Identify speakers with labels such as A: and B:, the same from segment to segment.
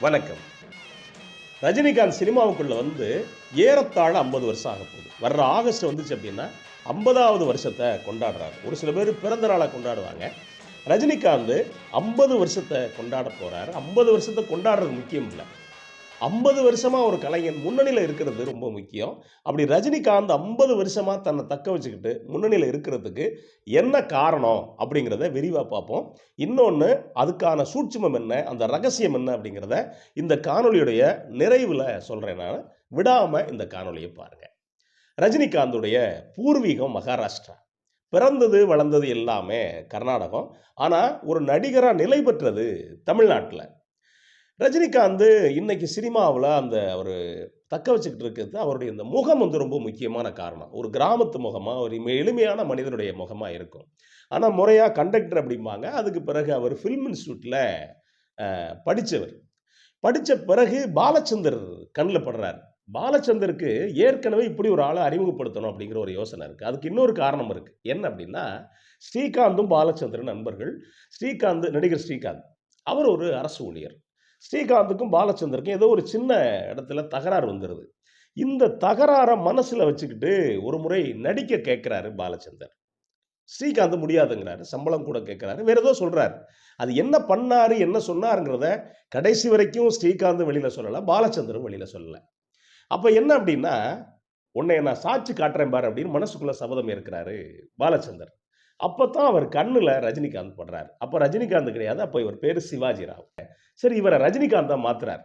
A: வணக்கம். ரஜினிகாந்த் சினிமாவுக்குள்ள வந்து ஏறத்தாழ ஐம்பது வருஷம் ஆக போகுது. வர்ற ஆகஸ்ட் வந்துச்சு அப்படின்னா ஐம்பதாவது வருஷத்தை கொண்டாடுறாரு. ஒரு சில பேர் பிறந்த நாளை கொண்டாடுவாங்க. ரஜினிகாந்த் ஐம்பது வருஷத்தை கொண்டாட போகிறாரு ஐம்பது வருஷத்தை கொண்டாடுறது முக்கியம் இல்லை. ஐம்பது வருஷமாக ஒரு கலைஞன் முன்னணியில் இருக்கிறது ரொம்ப முக்கியம். அப்படி ரஜினிகாந்த் ஐம்பது வருஷமாக தன்னை தக்க வச்சுக்கிட்டு முன்னணியில் இருக்கிறதுக்கு என்ன காரணம் அப்படிங்கிறத விரிவாக பார்ப்போம். இன்னொன்று அதுக்கான சூட்சுமம் என்ன அந்த ரகசியம் என்ன அப்படிங்கிறத இந்த காணொலியுடைய நிறைவில் சொல்கிறேன் நான். விடாமல் இந்த காணொலியை பாருங்கள் ரஜினிகாந்துடைய பூர்வீகம் மகாராஷ்டிரா. பிறந்தது வளர்ந்தது எல்லாமே கர்நாடகம். ஆனால் ஒரு நடிகராக நிலை பெற்றது தமிழ்நாட்டில். ரஜினிகாந்த் இன்னைக்கு சினிமாவில் அந்த அவர் தக்க வச்சுக்கிட்டு இருக்கிறது அவருடைய இந்த முகம் வந்து ரொம்ப முக்கியமான காரணம். ஒரு கிராமத்து முகமாக ஒரு எளிமையான மனிதனுடைய முகமாக இருக்கும். ஆனால் முறையாக கண்டக்டர் அப்படிம்பாங்க. அதுக்கு பிறகு அவர் ஃபில்ம் இன்ஸ்டியூட்டில் படித்தவர் படித்த பிறகு பாலச்சந்தர் கண்ணில் படுறார். பாலச்சந்தருக்கு ஏற்கனவே இப்படி ஒரு ஆளை அறிமுகப்படுத்தணும் அப்படிங்கிற ஒரு யோசனை இருக்குது அதுக்கு இன்னொரு காரணம் இருக்குது என்ன அப்படின்னா ஸ்ரீகாந்தும் பாலச்சந்திரன் நண்பர்கள். ஸ்ரீகாந்த் நடிகர் ஸ்ரீகாந்த். அவர் ஒரு அரசு ஊழியர். ஸ்ரீகாந்துக்கும் பாலச்சந்தருக்கும் ஏதோ ஒரு சின்ன இடத்துல தகராறு வந்துடுது இந்த தகராறை மனசில் வச்சுக்கிட்டு ஒரு முறை நடிக்க கேட்குறாரு பாலச்சந்தர் ஸ்ரீகாந்த் முடியாதுங்கிறாரு சம்பளம் கூட கேட்குறாரு வேற ஏதோ சொல்கிறாரு அது என்ன பண்ணாரு என்ன சொன்னாருங்கிறத கடைசி வரைக்கும் ஸ்ரீகாந்த் வெளியில் சொல்லலை பாலச்சந்தரும் வெளியில் சொல்லலை. அப்போ என்ன அப்படின்னா உன்னை நான் சாட்சி காட்டுறேன் பாரு அப்படின்னு மனசுக்குள்ளே சபதம் இருக்கிறாரு பாலச்சந்தர் அப்போ தான் அவர் கண்ணில் ரஜினிகாந்த் படுறாரு. அப்போ ரஜினிகாந்த் கிடையாது அப்போ இவர் பேர் சிவாஜி ராவ். சரி இவரை ரஜினிகாந்தா மாத்துறார்.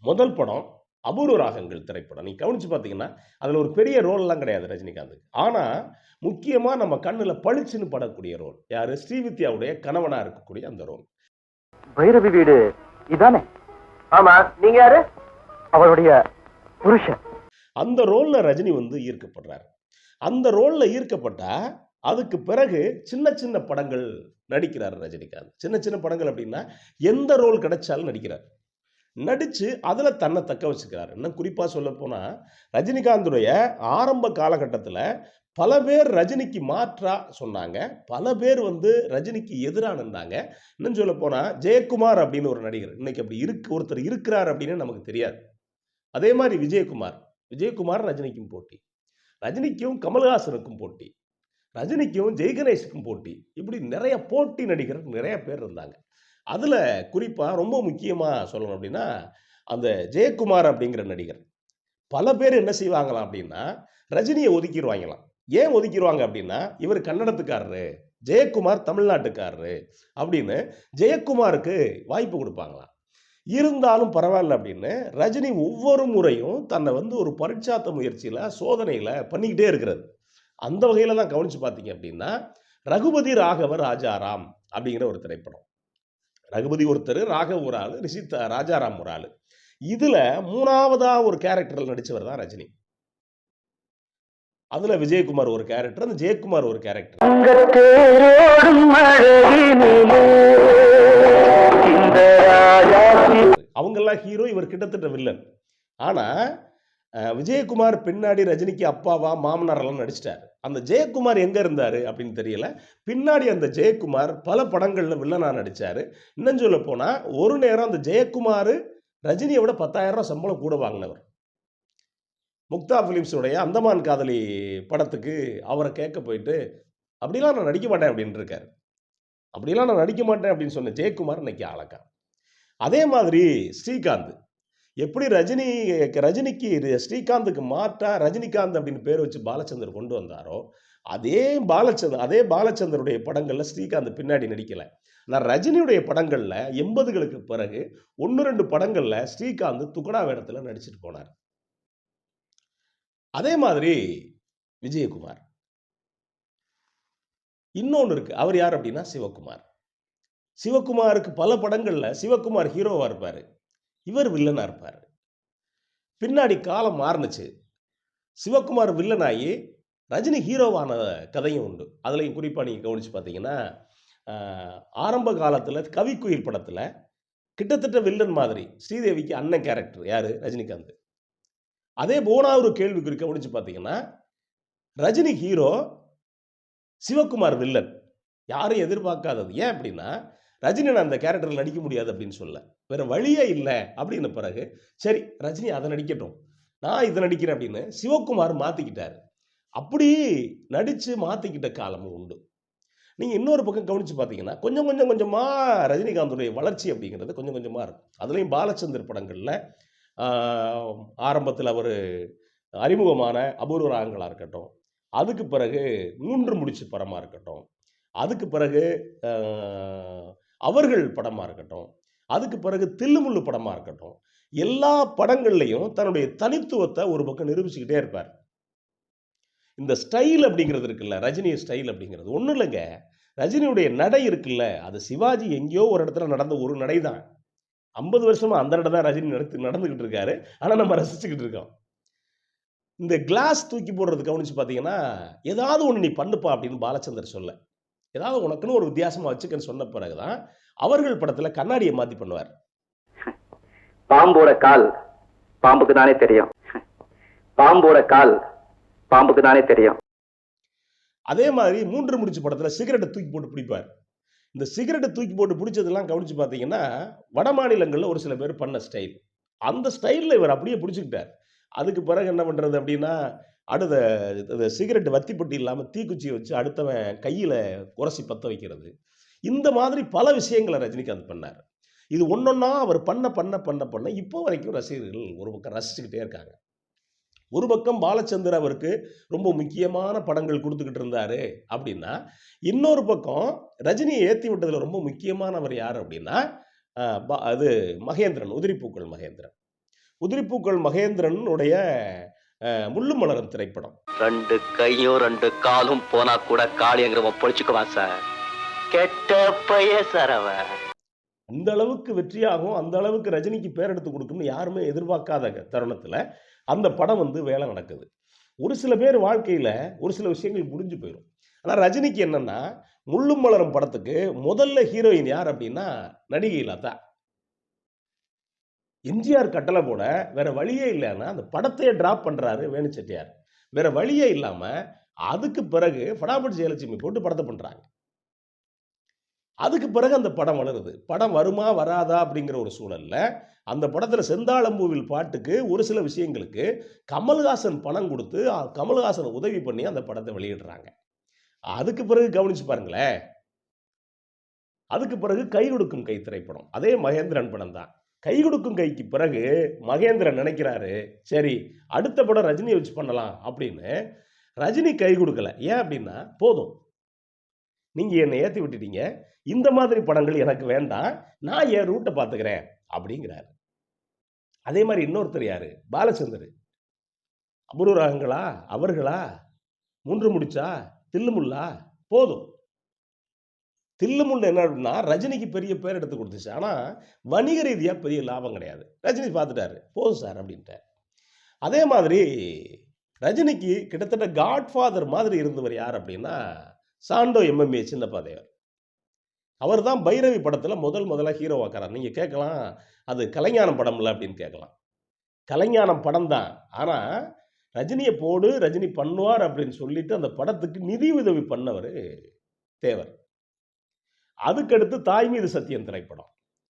A: முதல் படம் அபூர்வ ராகங்கள் திரைப்படம். நீ கவனிச்சு பார்த்தீங்கன்னா அதில் ஒரு பெரிய ரோல்லாம் கிடையாது ரஜினிகாந்துக்கு. ஆனால் முக்கியமாக நம்ம கண்ணில் பளிச்சுன்னு படக்கூடிய ரோல் யார்? ஸ்ரீவித்யாவுடைய கணவனாக இருக்கக்கூடிய அந்த ரோல்
B: பைரவி வீடு இதானே? ஆமா. நீங்க யாரு? அவருடைய புருஷன்.
A: அந்த ரோலில் ரஜினி வந்து ஈர்க்கப்படுறார். அந்த ரோலில் ஈர்க்கப்பட்டா அதுக்கு பிறகு சின்ன சின்ன படங்கள் நடிக்கிறார் ரஜினிகாந்த். சின்ன சின்ன படங்கள் அப்படின்னா எந்த ரோல் கிடைச்சாலும் நடிக்கிறார். நடித்து அதில் தன்னை தக்க வச்சுக்கிறார் இன்னும் குறிப்பாக சொல்ல போனால் ரஜினிகாந்துடைய ஆரம்ப காலகட்டத்தில் பல பேர் ரஜினிக்கு மாற்றா சொன்னாங்க. பல பேர் வந்து ரஜினிக்கு எதிராக நின்றாங்க இன்னும் சொல்ல போனால் ஜெயக்குமார் அப்படின்னு ஒரு நடிகர். இன்னைக்கு அப்படி இருக்கு ஒருத்தர் இருக்கிறார் அப்படின்னு நமக்கு தெரியாது. அதே மாதிரி விஜயகுமார். விஜயகுமார் ரஜினிக்கும் போட்டி. ரஜினிக்கும் கமல்ஹாசனுக்கும் போட்டி. ரஜினிக்கும் ஜெய்கணேஷுக்கும் போட்டி. இப்படி நிறைய போட்டி நடிகர் நிறைய பேர் இருந்தாங்க. அதில் குறிப்பாக ரொம்ப முக்கியமாக சொல்லணும் அப்படின்னா அந்த ஜெயக்குமார் அப்படிங்கிற நடிகர். பல பேர் என்ன செய்வாங்களாம் அப்படின்னா ரஜினியை ஒதுக்கிடுவாங்களாம். ஏன் ஒதுக்கிடுவாங்க அப்படின்னா இவர் கன்னடத்துக்காரரு ஜெயக்குமார் தமிழ்நாட்டுக்காரரு அப்படின்னு ஜெயக்குமாருக்கு வாய்ப்பு கொடுப்பாங்களாம். இருந்தாலும் பரவாயில்ல அப்படின்னு ரஜினி ஒவ்வொரு முறையும் தன்னை வந்து ஒரு பரீட்சாத்த முயற்சியில் சோதனையில் பண்ணிக்கிட்டே இருக்கிறது அந்த வகையில் தான் கவனித்து பார்த்தீங்க அப்படின்னா ரகுபதி ராகவ ராஜாராம் அப்படிங்கிற ஒரு திரைப்படம். ரகுபதி ஒருத்தர் ராகவ் ஒரு ஆள் ரிஷித் ராஜாராம் ஒரு ஆள். இதில் மூணாவதாக ஒரு கேரக்டரில் நடித்தவர் தான் ரஜினி. அதில் விஜயகுமார் ஒரு கேரக்டர் அந்த ஜெயக்குமார் ஒரு கேரக்டர்
B: ராஜாத்தி
A: அவங்கெல்லாம் ஹீரோ இவர் கிட்டத்தட்ட வில்லன் ஆனால் விஜயகுமார் பின்னாடி ரஜினிக்கு அப்பாவா மாமனாரெல்லாம் நடிச்சிட்டார். அந்த ஜெயக்குமார் எங்கே இருந்தார் அப்படின்னு தெரியல. பின்னாடி அந்த ஜெயக்குமார் பல படங்களில் வில்லனாக நடித்தார் இன்னும் சொல்ல போனால் ஒரு நேரம் அந்த ஜெயக்குமார் ரஜினியை விட பத்தாயிரம் சம்பளம் கூட வாங்கினவர். முக்தா ஃபிலிம்ஸுடைய அந்தமான் காதலி படத்துக்கு அவரை கேட்க போயிட்டு அப்படிலாம் நான் நடிக்க மாட்டேன் அப்படின்னு இருக்கார். அப்படிலாம் நான் நடிக்க மாட்டேன் அப்படின்னு சொன்ன ஜெயக்குமார் இன்னைக்கு ஆளக்கா. அதே மாதிரி ஸ்ரீகாந்த். எப்படி ரஜினி ரஜினிக்கு இது ஸ்ரீகாந்துக்கு மாற்றா ரஜினிகாந்த் அப்படின்னு பேர் வச்சு பாலச்சந்தர் கொண்டு வந்தாரோ அதே பாலச்சந்தர் அதே பாலச்சந்தருடைய படங்களில் ஸ்ரீகாந்த் பின்னாடி நடிக்கலை. ஆனால் ரஜினியுடைய படங்களில் எண்பதுகளுக்கு பிறகு ஒன்று ரெண்டு படங்களில் ஸ்ரீகாந்த் துக்கடா வேடத்தில் நடிச்சிட்டு போனார். அதே மாதிரி விஜயகுமார். இன்னொன்று இருக்கு. அவர் யார் அப்படின்னா சிவகுமார். சிவகுமாருக்கு பல படங்களில் சிவகுமார் ஹீரோவாக இருப்பார். இவர் வில்லனாக இருப்பார். பின்னாடி காலம் மாறுனுச்சு. சிவகுமார் வில்லனாகி ரஜினி ஹீரோவான கதையும் உண்டு. அதுலேயும் குறிப்பாக நீங்கள் கவனித்து பார்த்தீங்கன்னா ஆரம்ப காலத்தில் கவிக்குயில் படத்தில் கிட்டத்தட்ட வில்லன் மாதிரி ஸ்ரீதேவிக்கு அண்ணன் கேரக்டர் யார்? ரஜினிகாந்த். அதே போனாவூர் கேள்விக்குறி கவனித்து பார்த்தீங்கன்னா ரஜினி ஹீரோ சிவகுமார் வில்லன். யாரும் எதிர்பார்க்காதது. ஏன் அப்படின்னா ரஜினி நான் அந்த கேரக்டரில் நடிக்க முடியாது அப்படின்னு சொல்ல வேற வழியே இல்லை. அப்படின்ன பிறகு சரி ரஜினி அதை நடிக்கட்டும். நான் இதை நடிக்கிறேன் அப்படின்னு சிவகுமார் மாற்றிக்கிட்டார் அப்படி நடித்து மாற்றிக்கிட்ட காலமும் உண்டு. நீங்கள் இன்னொரு பக்கம் கவனித்து பார்த்தீங்கன்னா கொஞ்சம் கொஞ்சம் கொஞ்சமாக ரஜினிகாந்துடைய வளர்ச்சி அப்படிங்கிறது கொஞ்சம் கொஞ்சமாக இருக்கும். அதுலேயும் பாலச்சந்தர் படங்களில் ஆரம்பத்தில் அவர் அறிமுகமான அபூர்வ ராகங்களாக இருக்கட்டும் அதுக்கு பிறகு மூன்று முடிச்சு படமாக இருக்கட்டும் அதுக்கு பிறகு அவர்கள் படமாக இருக்கட்டும் அதுக்கு பிறகு தில்லுமுள்ளு படமாக இருக்கட்டும் எல்லா படங்கள்லையும் தன்னுடைய தனித்துவத்தை ஒரு பக்கம் நிரூபிச்சுக்கிட்டே இருப்பார். இந்த ஸ்டைல் அப்படிங்கிறது இருக்குல்ல ரஜினி ஸ்டைல் அப்படிங்கிறது ஒன்றும் இல்லைங்க. ரஜினியுடைய நடை இருக்குல்ல அது சிவாஜி எங்கேயோ ஒரு இடத்துல நடந்த ஒரு நடை தான். ஐம்பது வருஷமாக அந்த நடை தான் ரஜினி நடத்து நடந்துக்கிட்டு இருக்காரு. ஆனால் நம்ம ரசிச்சுக்கிட்டு இருக்கோம். இந்த கிளாஸ் தூக்கி போடுறது கவனிச்சு பார்த்தீங்கன்னா ஏதாவது ஒன்று நீ பண்ணுப்பா அப்படின்னு பாலச்சந்தர் சொல்ல. ஏதாவது உனக்குன்னு ஒரு வித்தியாசமா வச்சுக்கன்னு சொன்ன பிறகுதான் அவர்கள் படத்துல கண்ணாடியை மாத்தி பண்ணுவார்.
B: பாம்போட கால் பாம்புக்கு தானே தெரியும். பாம்போட கால் பாம்புக்கு தானே தெரியும்.
A: அதே மாதிரி மூன்று முடிச்சு படத்துல சிகரெட்டை தூக்கி போட்டு பிடிப்பார். இந்த சிகரெட்டை தூக்கி போட்டு பிடிச்சதெல்லாம் கவனிச்சு பார்த்தீங்கன்னா வட மாநிலங்களில் ஒரு சில பேர் பண்ண ஸ்டைல். அந்த ஸ்டைலில் இவர் அப்படியே பிடிச்சிக்கிட்டார். அதுக்கு பிறகு என்ன பண்ணுறது அப்படின்னா அடுத்த இது சிகரெட் வத்திப்பட்டி இல்லாமல் தீக்குச்சியை வச்சு அடுத்தவன் கையில் உரசி பற்ற வைக்கிறது. இந்த மாதிரி பல விஷயங்களை ரஜினிகாந்த் பண்ணார். இது ஒன்றொன்னா அவர் பண்ண பண்ண பண்ண பண்ண இப்போ வரைக்கும் ரசிகர்கள் ஒரு பக்கம் ரசிச்சுக்கிட்டே இருக்காங்க. ஒரு பக்கம் பாலச்சந்தர் அவருக்கு ரொம்ப முக்கியமான படங்கள் கொடுத்துக்கிட்டு இருந்தாரு அப்படின்னா இன்னொரு பக்கம் ரஜினியை ஏற்றி விட்டதில் ரொம்ப முக்கியமானவர் யார் அப்படின்னா அது மகேந்திரன் உதிரிப்பூக்கள் மகேந்திரன். உதிரிப்பூக்கள் மகேந்திரனுடைய ஆஹ் முள்ளு மலரும் திரைப்படம்.
C: ரெண்டு கையும் ரெண்டு காலும் போனா கூட காளியங்கிறவன் பொழிச்சுக்குவான் சார். கெட்ட பைய சார் அவன்.
A: அந்த அளவுக்கு வெற்றியாகும் அந்த அளவுக்கு ரஜினிக்கு பேர் எடுத்து கொடுக்கும்னு யாருமே எதிர்பார்க்காத தருணத்தில் அந்த படம் வந்து வேலை நடக்குது. ஒரு சில பேர் வாழ்க்கையில் ஒரு சில விஷயங்கள் முடிஞ்சு போயிடும் ஆனால் ரஜினிக்கு என்னன்னா முள்ளும் மலரும் படத்துக்கு முதல்ல ஹீரோயின் யார் அப்படின்னா நடிகை லதா எம்ஜிஆர் கட்டளை போட வேற வழியே இல்லைன்னா அந்த படத்தையே டிராப் பண்றாரு வேணு செட்டியார். வேற வழியே இல்லாம அதுக்கு பிறகு படாபட் ஜெயலட்சுமி போட்டு படத்தை பண்றாங்க. அதுக்கு பிறகு அந்த படம் வளருது. படம் வருமா வராதா அப்படிங்கிற ஒரு சூழல்ல அந்த படத்துல செந்தாளம்பூவில் பாட்டுக்கு ஒரு சில விஷயங்களுக்கு கமல்ஹாசன் பணம் கொடுத்து கமல்ஹாசன் உதவி பண்ணி அந்த படத்தை வெளியிடுறாங்க. அதுக்கு பிறகு கவனிச்சு பாருங்களேன். அதுக்கு பிறகு கை கொடுக்கும் கை திரைப்படம். அதே மகேந்திரன் படம் தான் கை கொடுக்கும் கைக்கு பிறகு மகேந்திரன் நினைக்கிறாரு சரி அடுத்த படம் ரஜினியை வச்சு பண்ணலாம் அப்படின்னு. ரஜினி கை கொடுக்கல. ஏன் அப்படின்னா போதும். நீங்க என்னை ஏத்தி விட்டுட்டீங்க. இந்த மாதிரி படங்கள் எனக்கு வேண்டாம். நான் என் ரூட்டை பார்த்துக்கிறேன் அப்படிங்கிறாரு. அதே மாதிரி இன்னொருத்தர் யாரு? பாலச்சந்தர். அபூர்வ அவர்களா? மூன்று முடிச்சா? தில்லுமுல்லா போதும். தில்லுமுல்ல என்ன அப்படின்னா ரஜினிக்கு பெரிய பேர் எடுத்து கொடுத்துச்சு. ஆனால் வணிக ரீதியாக பெரிய லாபம் கிடையாது. ரஜினி பார்த்துட்டாரு. போதும் சார் அப்படின்ட்டார். அதே மாதிரி ரஜினிக்கு கிட்டத்தட்ட காட்ஃபாதர் மாதிரி இருந்தவர் யார் அப்படின்னா சாண்டோ எம்எம்ஏ சின்னப்பா தேவர். அவர் தான் பைரவி படத்தில் முதல் முதலாக ஹீரோ ஆக்கிறார். நீங்கள் கேட்கலாம் அது கலைஞானம் படம்ல அப்படின்னு கேட்கலாம். கலைஞானம் படம் தான். ஆனால் ரஜினியை போடு ரஜினி பண்ணுவார் அப்படின்னு சொல்லிட்டு அந்த படத்துக்கு நிதி உதவி பண்ணவர் தேவர். அதுக்கடுத்து தாய் மீது சத்தியம் திரைப்படம்.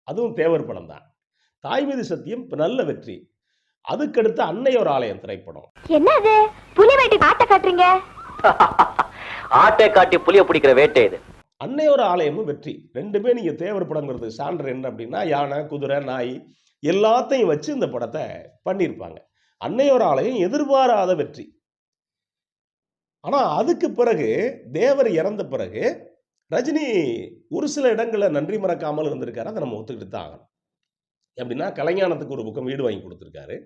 A: அதுவும் தேவர் படம் தான். தாய் மீது சத்தியம் இப்ப நல்ல வெற்றி. அதுக்கடுத்து அன்னையோர் ஆலயம் திரைப்படம்.
D: என்னது? புலி வேட்டி காட்ட காட்டுறீங்க?
C: ஆட்டை காட்டி புளிய பிடிக்கிற வேட்டை இது.
A: அன்னையோர் ஆலயமும் வெற்றி. ரெண்டுமே நீங்க தேவர் படங்கிறது சான்று என்ன அப்படின்னா யானை குதிரை நாய் எல்லாத்தையும் வச்சு இந்த படத்தை பண்ணியிருப்பாங்க. அன்னையோர் ஆலயம் எதிர்பாராத வெற்றி. ஆனா அதுக்கு பிறகு தேவர் இறந்த பிறகு ரஜினி ஒரு சில இடங்களில் நன்றி மறக்காமல் இருந்திருக்காரு. அதை நம்ம ஒத்துக்கிட்டு தான் ஆகணும். எப்படின்னா கலைஞானத்துக்கு ஒரு பக்கம் வீடு வாங்கி கொடுத்துருக்காரு.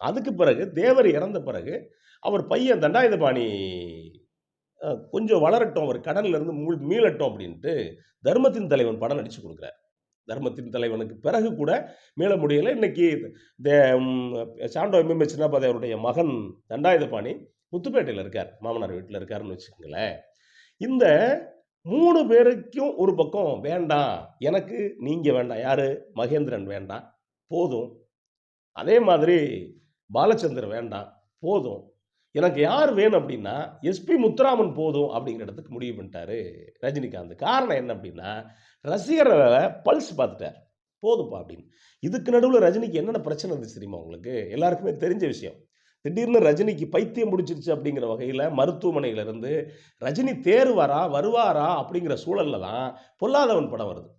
A: அதுக்கு பிறகு தேவர் இறந்த பிறகு அவர் பையன் தண்டாயுதபாணி கொஞ்சம் வளரட்டும் அவர் கடல்ல இருந்து மீளட்டும் அப்படின்ட்டு தர்மத்தின் தலைவன் படம் நடித்து கொடுக்குறார். தர்மத்தின் தலைவனுக்கு பிறகு கூட மீள முடியலை. இன்னைக்கு தே சாண்டோ எம்எம்ஏ சின்னப்பாதை அவருடைய மகன் தண்டாயுதபாணி முத்துப்பேட்டையில் இருக்கார். மாமனார் வீட்டில் இருக்காருன்னு வச்சுக்கோங்களேன். இந்த மூணு பேருக்கும் ஒரு பக்கம் வேண்டாம். எனக்கு நீங்கள் வேண்டாம். யார்? மகேந்திரன் வேண்டாம். போதும். அதே மாதிரி பாலச்சந்தர் வேண்டாம். போதும். எனக்கு யார் வேணும் அப்படின்னா எஸ்பி முத்துராமன் போதும் அப்படிங்கிற இடத்துக்கு முடிவு பண்ணிட்டாரு ரஜினிகாந்த். காரணம் என்ன அப்படின்னா ரசிகரை பல்ஸ் பார்த்துட்டார். போதும்ப்பா அப்படின்னு. இதுக்கு நடுவில் ரஜினிக்கு என்னென்ன பிரச்சனை இருந்துச்சு தெரியுமா உங்களுக்கு? எல்லாருக்குமே தெரிஞ்ச விஷயம். திடீர்னு ரஜினிக்கு பைத்தியம் முடிச்சிருச்சு அப்படிங்கிற வகையில் மருத்துவமனையிலிருந்து ரஜினி தேர்வாரா வருவாரா அப்படிங்கிற சூழல்ல தான் பொல்லாதவன் படம் வருது.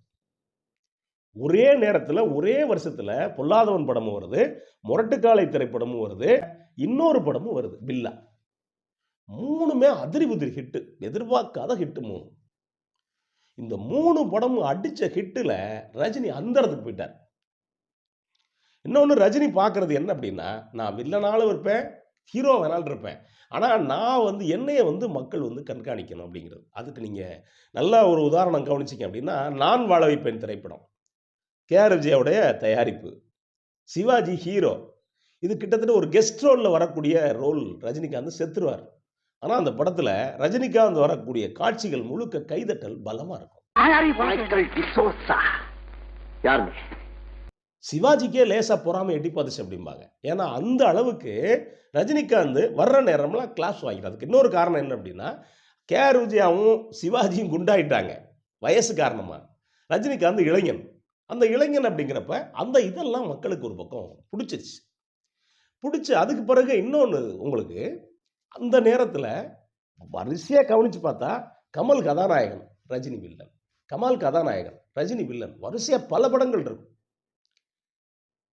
A: ஒரே நேரத்தில் ஒரே வருஷத்தில் பொல்லாதவன் படமும் வருது முரட்டுக்காலை திரைப்படமும் வருது இன்னொரு படமும் வருது பில்லா மூணுமே அதிரி புதிரி ஹிட்டு எதிர்பார்க்காத ஹிட்டு மூணு. இந்த மூணு படமும் அடித்த ஹிட்டில் ரஜினி அந்தரத்துக்கு போயிட்டார். இன்னொன்று ரஜினி பார்க்கறது என்ன அப்படின்னா நான் வில்லனாலும் இருப்பேன் ஹீரோ வேணாலும் இருப்பேன். ஆனால் நான் வந்து என்னையை வந்து மக்கள் வந்து கண்காணிக்கணும் அப்படிங்கிறது. அதுக்கு நீங்கள் நல்ல ஒரு உதாரணம் கவனிச்சிங்க அப்படின்னா நான் வாழ வைப்பேன் திரைப்படம். கேஆர் விஜயாவுடைய தயாரிப்பு. சிவாஜி ஹீரோ. இது கிட்டத்தட்ட ஒரு கெஸ்ட் ரோலில் வரக்கூடிய ரோல் ரஜினிகாந்த் செத்துருவார். ஆனால் அந்த படத்தில் ரஜினிகாந்த் வரக்கூடிய காட்சிகள் முழுக்க கைதட்டல் பலமாக இருக்கும்.
C: யாருமே
A: சிவாஜிக்கே லேசாக பொறாமை எட்டி பார்த்துச்சு அப்படிம்பாங்க. ஏன்னா அந்த அளவுக்கு ரஜினிகாந்த் வர்ற நேரம்லாம் கிளாஸ் வாங்கிக்கிறதுக்கு அதுக்கு இன்னொரு காரணம் என்ன அப்படின்னா கேஆர் விஜயாவும் சிவாஜியும் குண்டாயிட்டாங்க. வயசு காரணமாக ரஜினிகாந்த் இளைஞன். அந்த இளைஞன் அப்படிங்கிறப்ப அந்த இதெல்லாம் மக்களுக்கு ஒரு பக்கம் பிடிச்சிருச்சு. பிடிச்சி அதுக்கு பிறகு இன்னொன்று உங்களுக்கு அந்த நேரத்தில் வரிசையாக கவனித்து பார்த்தா கமல் கதாநாயகன் ரஜினி வில்லன். கமல் கதாநாயகன் ரஜினி வில்லன். வரிசையாக பல படங்கள் இருக்கும்.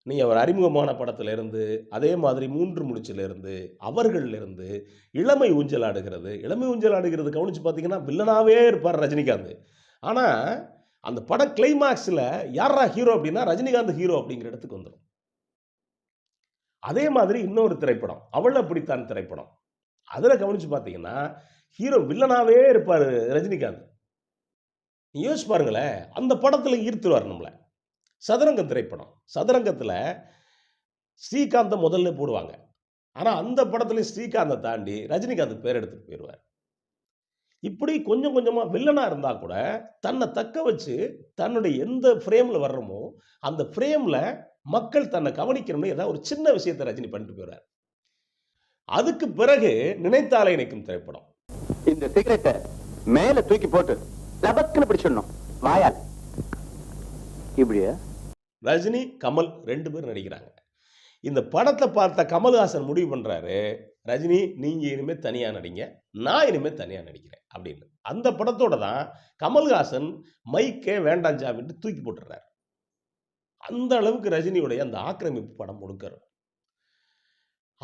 A: நீங்கள் அவர் அறிமுகமான படத்துல இருந்து அதே மாதிரி மூன்று முடிச்சிலிருந்து இருந்து அவர்கள்ல இருந்து இளமை ஊஞ்சல் ஆடுகிறது இளமை ஊஞ்சல் ஆடுகிறது கவனிச்சு பார்த்தீங்கன்னா வில்லனாகவே இருப்பார் ரஜினிகாந்த். ஆனால் அந்த பட கிளைமாக்ஸில் யாரா ஹீரோ அப்படின்னா ரஜினிகாந்த் ஹீரோ அப்படிங்கிற இடத்துக்கு வந்துடும் அதே மாதிரி இன்னொரு திரைப்படம் அவள் அப்படித்தான் திரைப்படம். அதில் கவனிச்சு பார்த்தீங்கன்னா ஹீரோ வில்லனாகவே இருப்பார் ரஜினிகாந்த். நீ யோசிச்சு பாருங்களேன் அந்த படத்தில் ஈர்த்துருவார் நம்மளை. சதுரங்க திரைப்படம். சதுரங்கத்தில் ஸ்ரீகாந்தை முதல்ல போடுவாங்க. ஆனால் அந்த படத்துல ஸ்ரீகாந்தை தாண்டி ரஜினிகாந்த் பேர் எடுத்துகிட்டு போயிடுவார் இப்படி கொஞ்சம் கொஞ்சமாக வில்லனாக இருந்தால் கூட தன்னை தக்க வச்சு தன்னுடைய எந்த ஃப்ரேமில் வர்றோமோ அந்த ஃப்ரேமில் மக்கள் தன்னை கவனிக்கணும்னு ஏதாவது ஒரு சின்ன விஷயத்தை ரஜினி பண்ணிட்டு போயிடுறார் அதுக்கு பிறகு நினைத்தாலே இணைக்கும் திரைப்படம்.
B: இந்த சிகரெட்டை மேல தூக்கி போட்டு லபக்குன்னு பிடிச்சிடணும். வாயால். இப்படியா?
A: ரஜினி கமல் ரெண்டு பேரும் நடிக்கிறாங்க. இந்த படத்தை பார்த்த கமல்ஹாசன் முடிவு பண்ணுறாரு ரஜினி நீங்கள் இனிமேல் தனியாக நடிங்க நான் இனிமேல் தனியாக நடிக்கிறேன் அப்படின்னு. அந்த படத்தோட தான் கமல்ஹாசன் மைக்கே வேண்டாம் ஜாமின்ட்டு தூக்கி போட்டுறாரு அந்த அளவுக்கு ரஜினியுடைய அந்த ஆக்கிரமிப்பு படம் கொடுக்கறோம்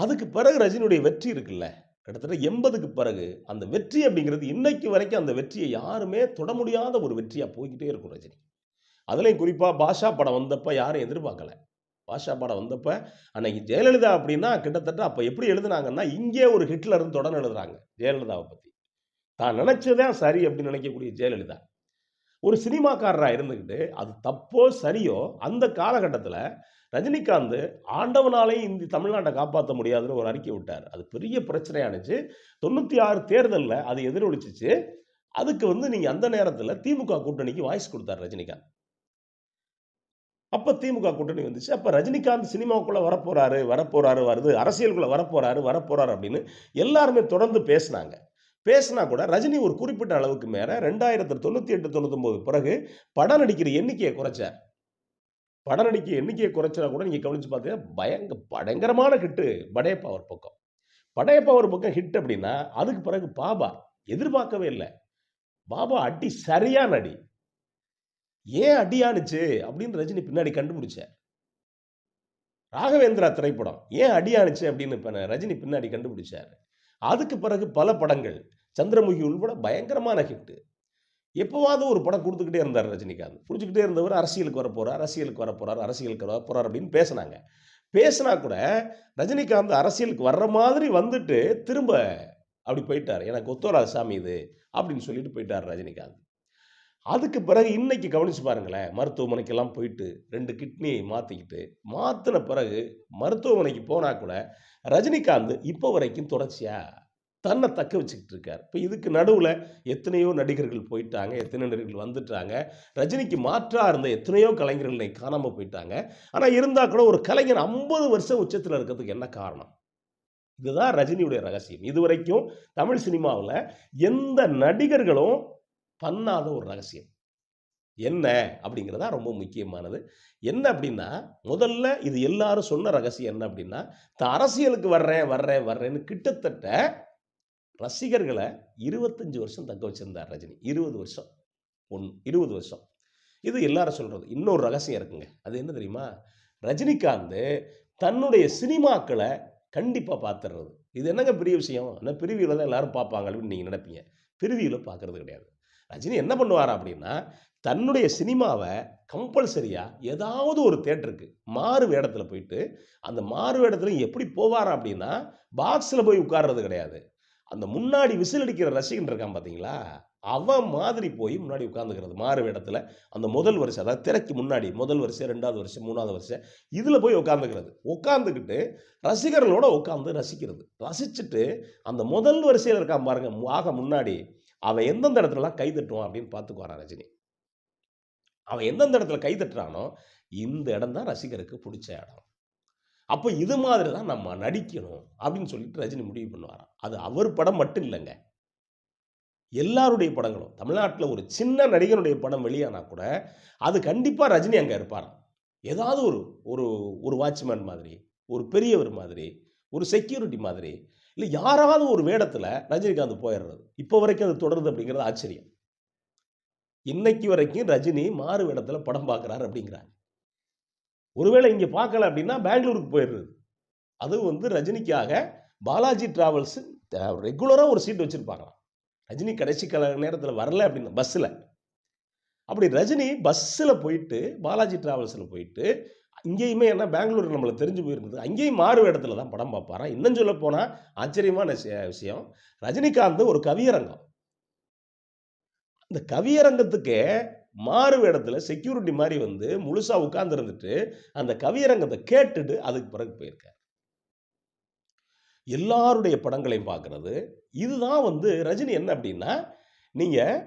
A: அதுக்கு பிறகு ரஜினியுடைய வெற்றி இருக்குல்ல கிட்டத்தட்ட எண்பதுக்கு பிறகு அந்த வெற்றி அப்படிங்கிறது இன்னைக்கு வரைக்கும் அந்த வெற்றியை யாருமே தொட முடியாத ஒரு வெற்றியாக போய்கிட்டே இருக்கும் ரஜினி. அதுலேயும் குறிப்பாக பாஷா படம் வந்தப்போ யாரும் எதிர்பார்க்கல. பாஷா படம் வந்தப்போ அன்னைக்கு ஜெயலலிதா அப்படின்னா கிட்டத்தட்ட அப்போ எப்படி எழுதுனாங்கன்னா இங்கே ஒரு ஹிட்லர்னு தொடர்ந்து எழுதுறாங்க ஜெயலலிதாவை பற்றி தான் நினச்சதே சரி அப்படின்னு நினைக்கக்கூடிய ஜெயலலிதா. ஒரு சினிமாக்காரராக இருந்துக்கிட்டு அது தப்போ சரியோ அந்த காலகட்டத்தில் ரஜினிகாந்த் ஆண்டவனாலையும் இந்த தமிழ்நாட்டை காப்பாற்ற முடியாதுன்னு ஒரு அறிக்கை விட்டார். அது பெரிய பிரச்சனையானுச்சு தொண்ணூற்றி ஆறு தேர்தலில் அது எதிரொலிச்சிச்சு. அதுக்கு வந்து நீங்கள் அந்த நேரத்தில் திமுக கூட்டணிக்கு வாய்ஸ் கொடுத்தார் ரஜினிகாந்த். அப்போ திமுக கூட்டணி வந்துச்சு. அப்போ ரஜினிகாந்த் சினிமாவுக்குள்ளே வரப்போகிறாரு வரப்போகிறாரு வருது. அரசியலுக்குள்ளே வரப்போறாரு வரப்போறாரு அப்படின்னு எல்லாருமே தொடர்ந்து பேசினாங்க. பேசினா கூட ரஜினி ஒரு குறிப்பிட்ட அளவுக்கு மேலே ரெண்டாயிரத்தி தொண்ணூற்றி எட்டு தொண்ணூத்தொம்பது பிறகு படம் நடிக்கிற எண்ணிக்கையை குறைச்சார். படம் நடிக்க எண்ணிக்கையை குறைச்சா கூட நீங்கள் கவனிச்சு பார்த்தீங்கன்னா பயங்க பயங்கரமான ஹிட்டு படையப்பா ஒரு பக்கம். படையப்பா ஒரு பக்கம் ஹிட் அப்படின்னா அதுக்கு பிறகு பாபா எதிர்பார்க்கவே இல்லை. பாபா அடி சரியான அடி ஏன் அடியானுச்சு அப்படின்னு ரஜினி பின்னாடி கண்டுபிடிச்சார் ராகவேந்திரா திரைப்படம் ஏன் அடியானுச்சு அப்படின்னு ரஜினி பின்னாடி கண்டுபிடிச்சார். அதுக்கு பிறகு பல படங்கள் சந்திரமுகி உள்பட பயங்கரமான ஹிட்டு எப்போவாவது ஒரு படம் கொடுத்துக்கிட்டே இருந்தார் ரஜினிகாந்த். பிடிச்சிக்கிட்டே இருந்தவர் அரசியலுக்கு வர போகிறார் அரசியலுக்கு வர போறார் அரசியலுக்கு வர போகிறார் அப்படின்னு பேசினாங்க. பேசினா கூட ரஜினிகாந்த் அரசியலுக்கு வர்ற மாதிரி வந்துட்டு திரும்ப அப்படி போயிட்டார். எனக்கு ஒத்தோராது சாமி இது அப்படின்னு சொல்லிட்டு போயிட்டார் ரஜினிகாந்த். அதுக்கு பிறகு இன்னைக்கு கவனிச்சு பாருங்களேன் மருத்துவமனைக்கெல்லாம் போயிட்டு ரெண்டு கிட்னியை மாற்றிக்கிட்டு மாற்றின பிறகு மருத்துவமனைக்கு போனால் கூட ரஜினிகாந்த் இப்போ வரைக்கும் தொடர்ச்சியாக தன்னை தக்க வச்சுக்கிட்டு இருக்கார். இப்போ இதுக்கு நடுவில் எத்தனையோ நடிகர்கள் போயிட்டாங்க எத்தனை நடிகர்கள் வந்துட்டாங்க. ரஜினிக்கு மாற்றாக இருந்த எத்தனையோ கலைஞர்களை காணாமல் போயிட்டாங்க. ஆனால் இருந்தால் கூட ஒரு கலைஞர் ஐம்பது வருஷம் உச்சத்தில் இருக்கிறதுக்கு என்ன காரணம்? இதுதான் ரஜினியுடைய ரகசியம். இதுவரைக்கும் தமிழ் சினிமாவில் எந்த நடிகர்களும் பண்ணாத ஒரு ரகசியம். என்ன அப்படிங்கிறதா ரொம்ப முக்கியமானது. என்ன அப்படின்னா முதல்ல இது எல்லாரும் சொன்ன ரகசியம் என்ன அப்படின்னா தான் அரசியலுக்கு வர்றேன் வர்றேன் வர்றேன்னு கிட்டத்தட்ட ரசிகர்களை இருபத்தஞ்சு வருஷம் தக்க வச்சுருந்தார் ரஜினி. இருபது வருஷம். ஒன் இருபது வருஷம். இது எல்லாரும் சொல்கிறது இன்னொரு ரகசியம் இருக்குங்க. அது என்ன தெரியுமா? ரஜினிகாந்த் தன்னுடைய சினிமாக்களை கண்டிப்பாக பார்த்துடுறது இது என்னங்க பெரிய விஷயம்? ஆனால் பிரிவியில் தான் எல்லாரும் பார்ப்பாங்க அப்படின்னு நீங்கள் நினைப்பீங்க. பிரிவியில் பார்க்கறது கிடையாது. ரஜினி என்ன பண்ணுவார் அப்படின்னா தன்னுடைய சினிமாவை கம்பல்சரியாக ஏதாவது ஒரு தேட்டருக்கு மாறு வேடத்தில் போயிட்டு அந்த மாறு வேடத்தில் எப்படி போவார் அப்படின்னா பாக்ஸில் போய் உட்கார்றது கிடையாது. அந்த முன்னாடி விசில் அடிக்கிற ரசிகன் இருக்கான் பார்த்தீங்களா அவன் மாதிரி போய் முன்னாடி உட்காந்துக்கிறது மாறு வேடத்தில் அந்த முதல் வருஷம் அதாவது திரைக்கு முன்னாடி முதல் வருஷம் ரெண்டாவது வருஷம் மூணாவது வருஷம் இதில் போய் உட்காந்துக்கிறது உட்காந்துக்கிட்டு ரசிகர்களோட உட்காந்து ரசிக்கிறது. ரசிச்சுட்டு அந்த முதல் வரிசையில் இருக்கான் பாருங்க ஆக முன்னாடி அவன் எந்தெந்த இடத்துலலாம் கை தட்டுவான் அப்படின்னு பார்த்துக்குவாரான் ரஜினி. அவன் எந்தெந்த இடத்துல கை தட்டுறானோ இந்த இடம் தான் ரசிகருக்கு பிடிச்ச இடம். அப்போ இது மாதிரி தான் நம்ம நடிக்கணும் அப்படின்னு சொல்லிட்டு ரஜினி முடிவு பண்ணுவாராம் அது அவர் படம் மட்டும் இல்லைங்க. எல்லாருடைய படங்களும் தமிழ்நாட்டில் ஒரு சின்ன நடிகனுடைய படம் வெளியானா கூட அது கண்டிப்பாக ரஜினி அங்கே இருப்பார் ஏதாவது ஒரு ஒரு ஒரு வாட்ச்மேன் மாதிரி ஒரு பெரியவர் மாதிரி ஒரு செக்யூரிட்டி மாதிரி இல்லை யாராவது ஒரு வேடத்தில் ரஜினிகாந்த் போயிடுறது. இப்போ வரைக்கும் அது தொடருது அப்படிங்கிறது ஆச்சரியம். இன்னைக்கு வரைக்கும் ரஜினி மாறு வேடத்தில் படம் பார்க்குறாரு அப்படிங்கிறாங்க ஒருவேளை இங்கே பார்க்கல அப்படின்னா பெங்களூருக்கு போயிடுறது. அது வந்து ரஜினிக்காக பாலாஜி டிராவல்ஸ் ரெகுலராக ஒரு சீட் வச்சுருப்பாங்களாம். ரஜினி கடைசி கல நேரத்தில் வரல அப்படின்னு பஸ்ஸில் அப்படி ரஜினி பஸ்ஸில் போயிட்டு பாலாஜி டிராவல்ஸில் போயிட்டு இங்கேயுமே என்ன பெங்களூர் நம்மளுக்கு தெரிஞ்சு போயிருந்தது. அங்கேயும் மாறு இடத்துல தான் படம் பார்ப்பாராம் இன்னும் சொல்ல போனால் ஆச்சரியமான விஷயம் ரஜினிகாந்த் ஒரு கவியரங்கம். அந்த கவியரங்கத்துக்கே மாறு இடத்துல செக்யூரிட்டி மாதிரி வந்து முழுசாக உட்கார்ந்துருந்துட்டு அந்த கவியரங்கத்தை கேட்டுட்டு அதுக்கு பிறகு போயிருக்கார். எல்லாருடைய படங்களையும் பார்க்குறது. இதுதான் வந்து ரஜினி என்ன அப்படின்னா நீங்கள்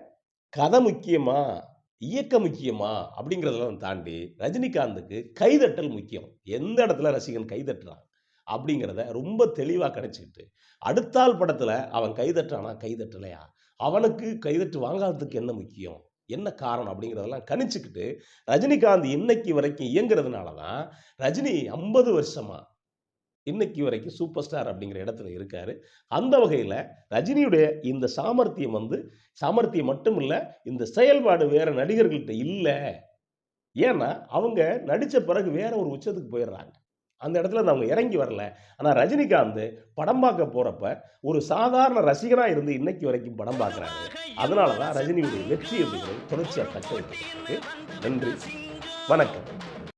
A: கதை முக்கியமாக இயக்கம் முக்கியமா? அப்படிங்கிறதெல்லாம் தாண்டி ரஜினிகாந்துக்கு கைதட்டல் முக்கியம். எந்த இடத்துல ரசிகன் கைதட்டுறான்? அப்படிங்கிறத ரொம்ப தெளிவாக கிடச்சிக்கிட்டு அடுத்தாள் படத்தில் அவன் கைதட்டானா கைதட்டலையா? அவனுக்கு கைதட்டு வாங்காததுக்கு என்ன முக்கியம்? என்ன காரணம்? அப்படிங்கிறதெல்லாம் கணிச்சுக்கிட்டு ரஜினிகாந்த் இன்னைக்கு வரைக்கும் இயங்குறதுனால தான் ரஜினி ஐம்பது வருஷமாக இன்னைக்கு வரைக்கும் சூப்பர் ஸ்டார் அப்படிங்கிற இடத்துல இருக்காரு. அந்த வகையில் ரஜினியுடைய இந்த சாமர்த்தியம் வந்து சாமர்த்தியம் மட்டும் இல்லை இந்த செயல்பாடு வேற நடிகர்கள்ட்ட இல்லை. ஏன்னா அவங்க நடித்த பிறகு வேற ஒரு உச்சத்துக்கு போயிடுறாங்க. அந்த இடத்துல அவங்க இறங்கி வரல. ஆனால் ரஜினிகாந்த் படம் பார்க்க போகிறப்ப ஒரு சாதாரண ரசிகனாக இருந்து இன்னைக்கு வரைக்கும் படம் பார்க்குறாங்க அதனால தான் ரஜினியுடைய வெற்றி அப்படிங்கிறது தொடர்ச்சியாக தக்க வைக்கப்பட்டிருக்கு நன்றி. வணக்கம்.